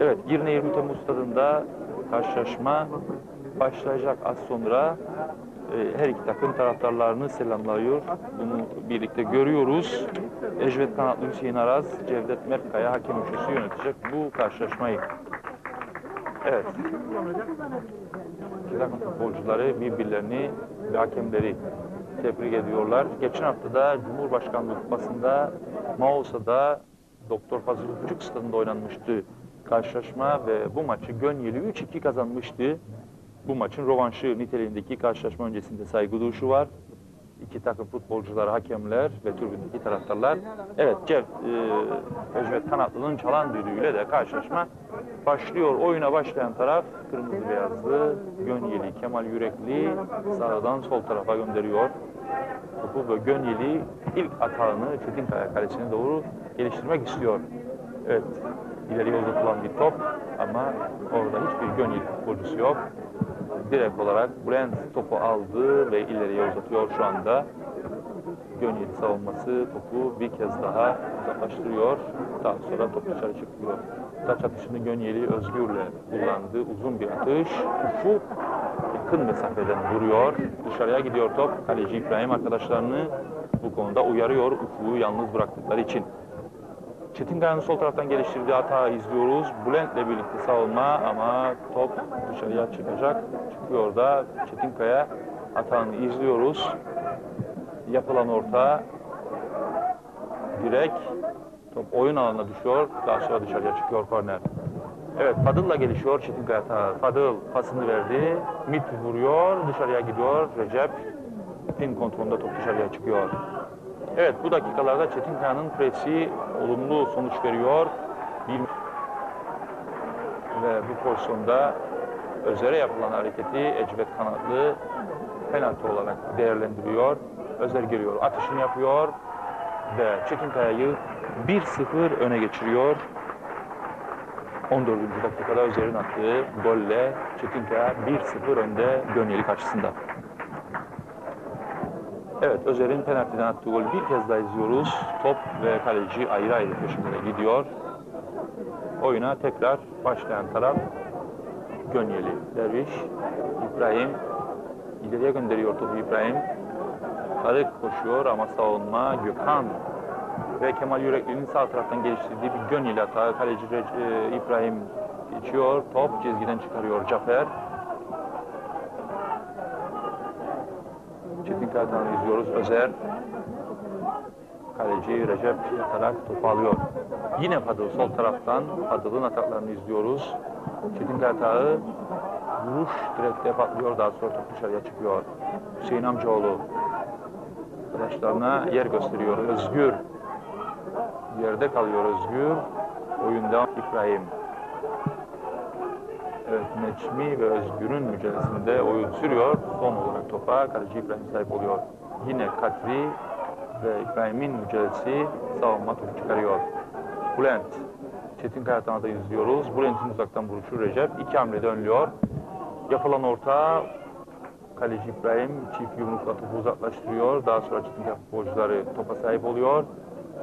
Evet, Girne 20 Temmuz stadında karşılaşma başlayacak az sonra. e, Her iki takım taraftarlarını selamlıyor. Bunu birlikte görüyoruz. Ecvet Kanatlı Hüseyin Araz, Cevdet Mertkaya hakem üçlüsü yönetecek bu karşılaşmayı. Evet. İki takım futbolcuları birbirlerini ve hakemleri tebrik ediyorlar. Geçen hafta da Cumhurbaşkanlığı Kupası'nda Maosa'da Doktor Fazıl Küçük stadında oynanmıştı karşılaşma ve bu maçı Gönyeli 3-2 kazanmıştı. Bu maçın rovanşı niteliğindeki karşılaşma öncesinde saygı duruşu var. İki takım futbolcular, hakemler ve tribündeki taraftarlar. Evet, Cev, e, Ecvet Kanatlı'nın çalan düdüğüyle de karşılaşma başlıyor. Oyuna başlayan taraf kırmızı beyazlı, Gönyeli, Kemal Yürekli sağdan sol tarafa gönderiyor. Topu ve Gönyeli ilk atağını Çetinkaya kalesine doğru geliştirmek istiyor. Evet, ileriye uzatılan bir top ama orada hiçbir Gönyeli futbolcusu yok. Direkt olarak Brent topu aldı ve ileriye uzatıyor şu anda. Gönyeli savunması topu bir kez daha uzaklaştırıyor. Daha sonra top dışarı çıkıyor. Taç atışını Gönyeli Özgür'le kullandı. Uzun bir atış. Ufuk yakın mesafeden vuruyor. Dışarıya gidiyor top. Kaleci İbrahim arkadaşlarını bu konuda uyarıyor. Ufuk'u yalnız bıraktıkları için. Çetinkaya'nın sol taraftan geliştirdiği hata izliyoruz. Bülent'le birlikte savunma ama top dışarıya çıkacak. Çıkıyor da Çetinkaya hatanı izliyoruz. Yapılan orta direkt top oyun alanına düşüyor. Daha sonra dışarıya çıkıyor korner. Evet Fadıl'la gelişiyor Çetinkaya hata. Fadıl pasını verdi. Mit vuruyor. Dışarıya gidiyor. Recep pin kontrolünde top dışarıya çıkıyor. Evet bu dakikalarda Çetinkaya'nın presi olumlu sonuç veriyor. Bir... Ve bu pozisyonda Özer'e yapılan hareketi Ecvet Kanatlı penaltı olarak değerlendiriyor. Özer geliyor, atışını yapıyor ve Çetinkaya'yı 1-0 öne geçiriyor. 14. dakikada Özer'in attığı golle Çetinkaya 1-0 önde Gönyeli karşısında. Evet, Özer'in penaltıdan attığı golü bir kez daha izliyoruz. Top ve kaleci ayrı ayrı peşinde gidiyor. Oyuna tekrar başlayan taraf Gönyeli. Derviş, İbrahim ileriye gönderiyor topu İbrahim. Tarık koşuyor ama savunma Gökhan ve Kemal Yürekli'nin sağ taraftan geliştirdiği bir Gönyeli hata. Kaleci e, İbrahim geçiyor. Top çizgiden çıkarıyor Cafer. Karatan'ı izliyoruz. Özer. Kaleci Recep yatarak topu alıyor. Yine Fadıl sol taraftan Fadıl'ın ataklarını izliyoruz. Çetin Karatağı vuruş direkte patlıyor. Daha sonra top dışarıya çıkıyor. Hüseyin Amcaoğlu arkadaşlarına yer gösteriyor. Özgür yerde kalıyor Özgür. Oyunda İbrahim. Evet, Neçmi ve Özgür'ün mücadelesinde oyun sürüyor. Son olarak topa kaleci İbrahim sahip oluyor. Yine Katri ve İbrahim'in mücadelesi savunma topu çıkarıyor. Bülent, Çetin Kayatan'a da izliyoruz. Bülent'in uzaktan vuruşu Recep. iki hamlede önlüyor. Yapılan orta kaleci İbrahim çift yumrukla topu uzaklaştırıyor. Daha sonra Çetin futbolcuları topa sahip oluyor.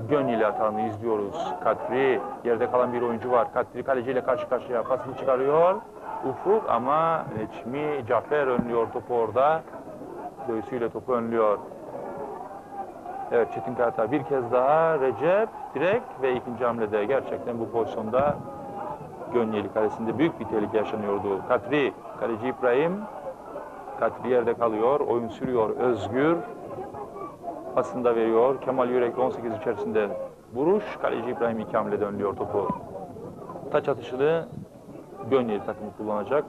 Gönyeli hatanı izliyoruz. Katri, yerde kalan bir oyuncu var. Katri kaleciyle karşı karşıya pasını çıkarıyor. Ufuk ama Neçmi, Cafer önlüyor topu orada. Göğsüyle topu önlüyor. Evet Çetin Karata bir kez daha Recep direkt ve ikinci hamlede gerçekten bu pozisyonda Gönyeli kalesinde büyük bir tehlike yaşanıyordu. Katri, kaleci İbrahim Katri yerde kalıyor, oyun sürüyor Özgür pasını veriyor. Kemal Yürekli 18 içerisinde vuruş. Kaleci İbrahim iki hamlede önlüyor topu. Taç atışını Gönyeli takımı kullanacak.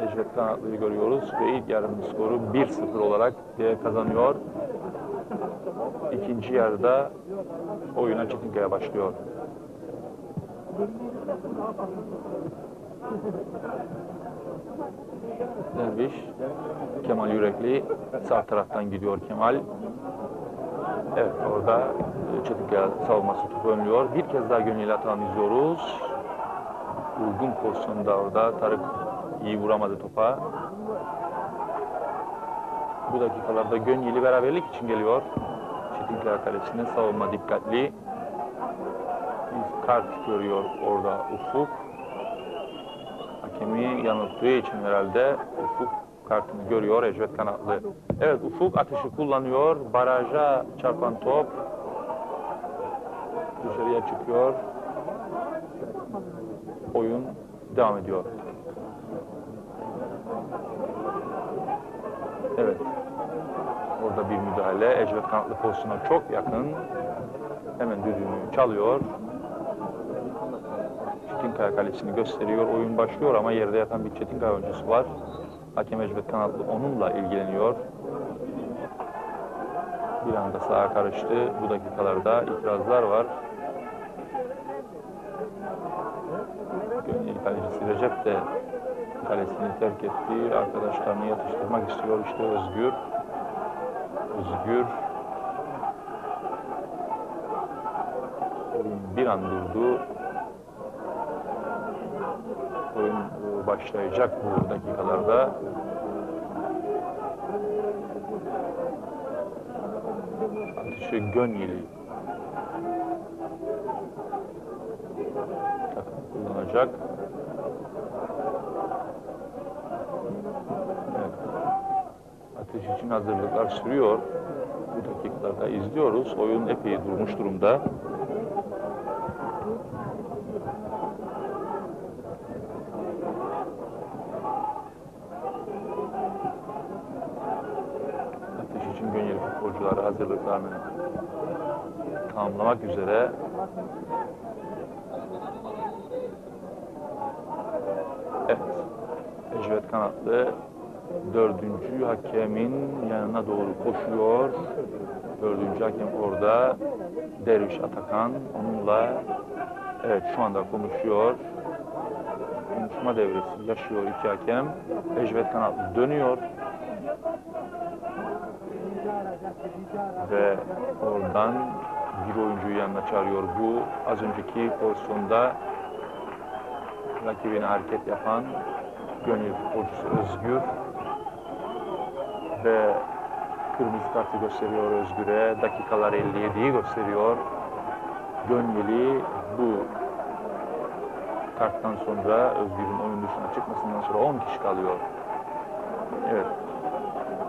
Ecvet Kanatlı'yı görüyoruz ve ilk yarının skoru 1-0 olarak kazanıyor. İkinci yarıda oyuna Çetinkaya başlıyor. Derviş, Kemal Yürekli sağ taraftan gidiyor Kemal. Evet orada Çetinkaya savunması topu önlüyor. Bir kez daha Gönyeli Atan izliyoruz. Uygun pozisyonda orada Tarık iyi vuramadı topa. Bu dakikalarda Gönyeli beraberlik için geliyor. Çetinkaya kalesine savunma dikkatli. kart görüyor orada Ufuk. Hakemi yanılttığı için herhalde Ufuk kartını görüyor Ecvet Kanatlı. Evet Ufuk atışı kullanıyor. Baraja çarpan top dışarıya çıkıyor. Oyun devam ediyor. Evet. Orada bir müdahale. Ecvet Kanatlı pozisyona çok yakın. Hemen düdüğünü çalıyor. Çetinkaya kalesini gösteriyor. Oyun başlıyor ama yerde yatan bir Çetinkaya oyuncusu var. Hakem Ecvet Kanatlı onunla ilgileniyor. Bir anda sağa karıştı. Bu dakikalarda itirazlar var. De kalesini terk etti. Arkadaşlarını yatıştırmak istiyor. İşte Özgür. Özgür. Bir an durdu. Oyun başlayacak bu dakikalarda. Atışı Gönyeli kullanacak. Atış için hazırlıklar sürüyor. Bu dakikalarda izliyoruz. Oyun epey durmuş durumda. Atış için Gönyeli futbolcuları hazırlıklarını tamamlamak üzere. Evet. Ecvet Kanatlı dördüncü hakemin yanına doğru koşuyor. Dördüncü hakem orada. Derviş Atakan onunla evet şu anda konuşuyor. Konuşma devresi yaşıyor iki hakem. Ecvet Kanatlı dönüyor. Ve oradan bir oyuncuyu yanına çağırıyor. Bu az önceki pozisyonda rakibine hareket yapan Gönül futbolcusu Özgür ve kırmızı kartı gösteriyor Özgür'e. Dakikalar 57'yi gösteriyor. Gönül'i bu karttan sonra Özgür'ün oyun dışına çıkmasından sonra 10 kişi kalıyor. Evet.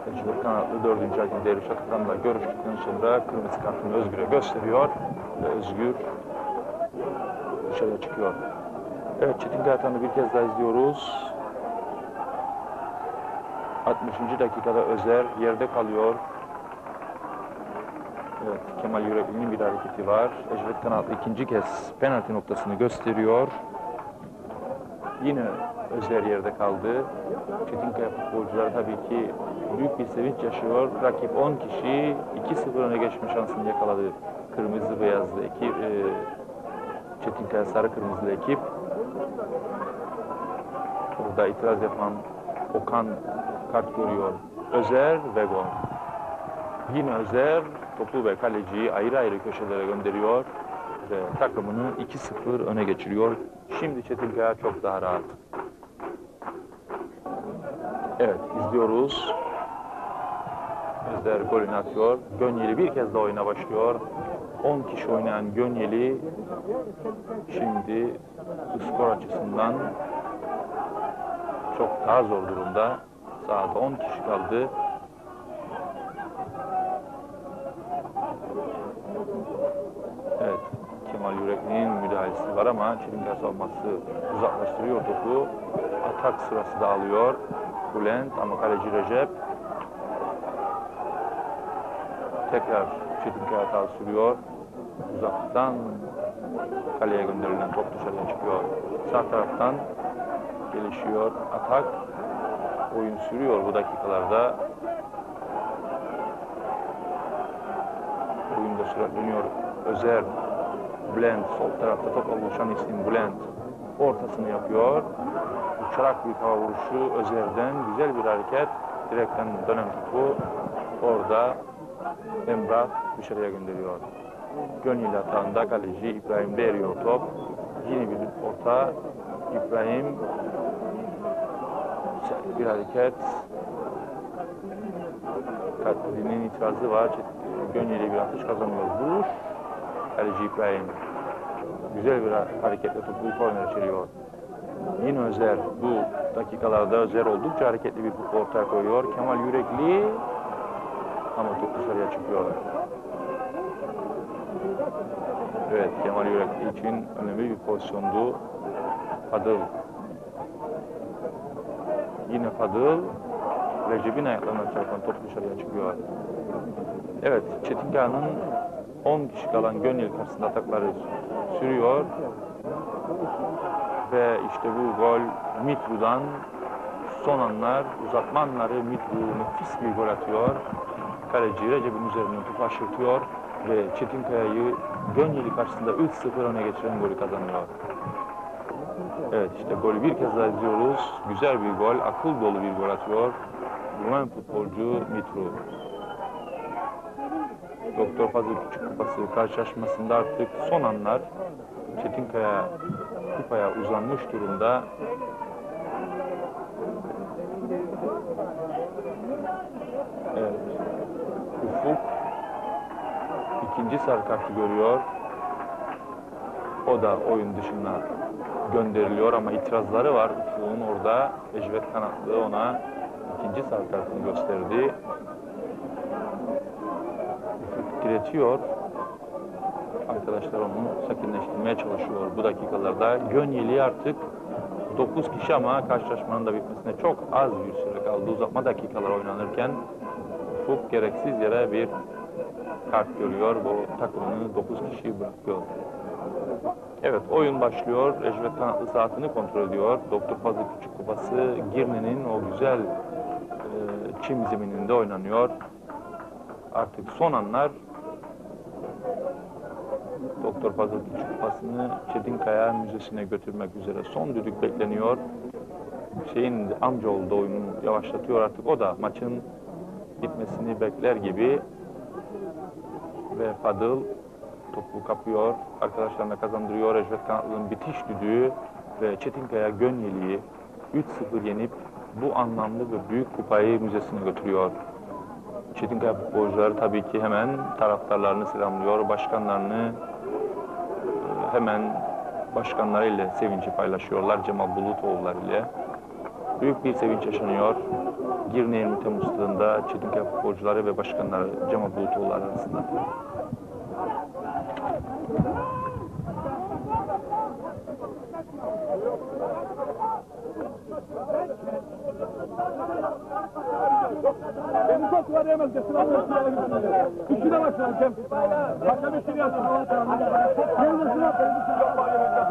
Tecrübe kanatlı dördüncü hakem Derviş Atakan'la görüştükten sonra kırmızı kartını Özgür'e gösteriyor ve Özgür dışarıya çıkıyor. Evet Çetin Kaytan'ı bir kez daha izliyoruz. 60. dakikada Özer yerde kalıyor. Evet, Kemal Yürekli'nin bir hareketi var. Ecvet Kanatlı ikinci kez penaltı noktasını gösteriyor. Yine Özer yerde kaldı. Çetinkaya futbolcuları tabii ki büyük bir sevinç yaşıyor. Rakip 10 kişi 2-0 öne geçme şansını yakaladı. Kırmızı beyazlı ekip, e, Çetinkaya sarı kırmızılı ekip. Burada itiraz yapan Okan kart görüyor. Özer ve gol. Yine Özer topu ve kaleciyi ayrı ayrı köşelere gönderiyor ve takımını 2-0 öne geçiriyor. Şimdi Çetinkaya çok daha rahat. Evet izliyoruz. Özer golünü atıyor. Gönyeli bir kez daha oyuna başlıyor. 10 kişi oynayan Gönyeli şimdi skor açısından çok daha zor durumda. Sahada 10 kişi kaldı. Evet, Kemal Yürekli'nin müdahalesi var ama Çelinkaya savunması uzaklaştırıyor topu. Atak sırası da alıyor. Bülent ama kaleci Recep. Tekrar Çetinkaya hata sürüyor. Uzaktan kaleye gönderilen top dışarıya çıkıyor. Sağ taraftan gelişiyor atak. Oyun sürüyor bu dakikalarda. Oyunda süratleniyor. Özer, Bülent, sol tarafta topla buluşan isim Bülent ortasını yapıyor. Uçarak bir hava vuruşu Özer'den güzel bir hareket. Direkten dönen topu orada Emrah dışarıya gönderiyor. Gönül hatağında kaleci İbrahim veriyor top. Yine bir orta İbrahim bir hareket. Katlinin itirazı var. Gönül'e bir atış kazanıyor. Vuruş. Kaleci İbrahim. güzel bir hareketle topu korner içeriyor. Yine Özer bu dakikalarda Özer oldukça hareketli bir futbol ortaya koyuyor. Kemal Yürekli ama top dışarıya çıkıyor. Evet Kemal Yürekli için önemli bir pozisyondu. Fadıl. Yine Fadıl. Recep'in ayaklarına çarpan top dışarıya çıkıyor. Evet Çetinkaya'nın 10 kişi kalan Gönül karşısında atakları sürüyor. Ve işte bu gol Mitru'dan son anlar, uzatma anları Mitru nefis bir gol atıyor. Kaleci Recep'in üzerinden topu aşırtıyor ve Çetinkaya'yı Gönyeli karşısında 3-0 öne geçiren golü kazanıyor. Evet işte golü bir kez daha izliyoruz. Güzel bir gol, akıl dolu bir gol atıyor. Rumen futbolcu Mitru. Doktor Fazıl Küçük Kupası karşılaşmasında artık son anlar Çetinkaya kupaya uzanmış durumda. Evet. Ufuk ikinci sarı kartı görüyor. O da oyun dışına gönderiliyor ama itirazları var. Ufuk'un orada Ecvet Kanatlı ona ikinci sarı kartını gösterdi. Ufuk. Arkadaşlar onu sakinleştirmeye çalışıyor bu dakikalarda. Gönyeli artık 9 kişi ama karşılaşmanın da bitmesine çok az bir süre kaldı. Uzatma dakikalar oynanırken Ufuk gereksiz yere bir kart görüyor. Bu takımını 9 kişiyi bırakıyor. Evet oyun başlıyor. Ecvet Kanatlı saatini kontrol ediyor. Doktor Fazıl Küçük Kupası Girne'nin o güzel e, çim zemininde oynanıyor. Artık son anlar Doktor Fazıl Küçük Kupası'nı Çetinkaya Müzesi'ne götürmek üzere son düdük bekleniyor. Şeyin amcaoğlu da oyunu yavaşlatıyor artık. O da maçın bitmesini bekler gibi ve Fadıl topu kapıyor, arkadaşlarına kazandırıyor. Ecvet Kanatlı'nın bitiş düdüğü ve Çetinkaya Gönyeli'yi 3-0 yenip bu anlamlı ve büyük kupayı müzesine götürüyor. Çetinkaya futbolcuları tabii ki hemen taraftarlarını selamlıyor, başkanlarını e, hemen başkanlarıyla sevinci paylaşıyorlar Cemal Bulutoğulları ile. Büyük bir sevinç yaşanıyor. Girne 20 Temmuz Çetinkaya futbolcuları ve başkanları Cemal Bulutoğulları arasında. Çok var yemez de sıra Üstüne başlayalım Kem. Hakem üstüne yazsın. Gel de sıra beni bir çok var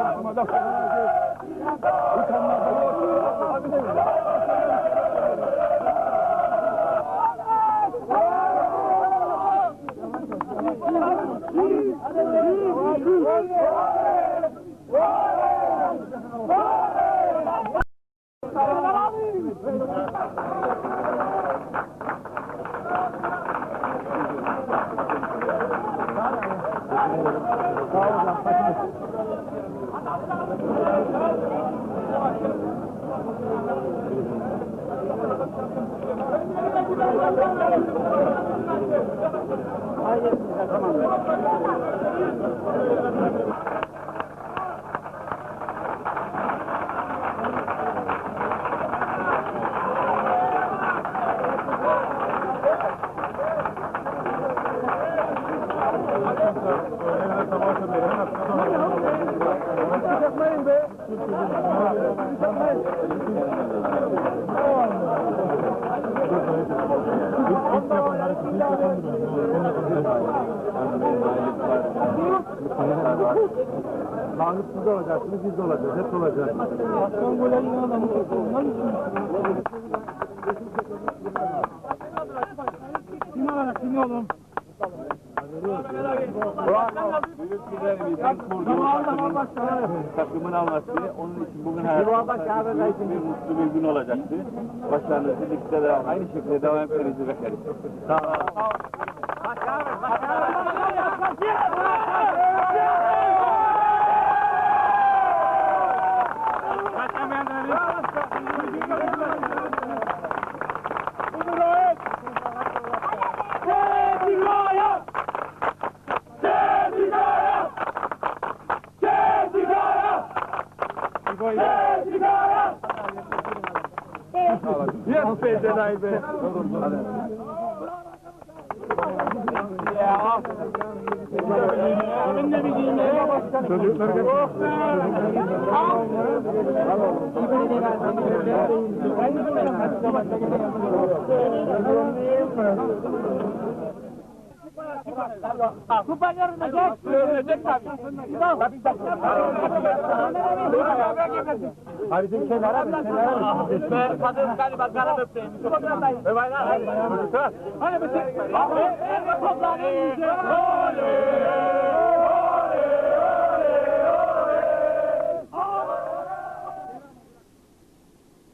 yemez de ama laf. Hadi de Yapmayın Mahmut da olacaksınız, biz de olacağız, hep olacağız. Başkan gole yine adamı olmaz Kim alarak, kim oğlum? Takımın, alması onun için bugün hayatımızda mutlu bir gün olacaktı. Başlarınızı ligde de aynı şekilde devam etmenizi bekleriz. Sağ olun. Sevgaya! Sevgaya! Haydi haydi. Çocuklar gel. Çocuklar gel. Yarına geç. Ölecek tabii. Tabii tabii. Hadi bizim kenara mı? Kenara mı? Ben kadın galiba kanım öpteyim. Hadi bir şey. Hadi bir şey. Hadi bir şey.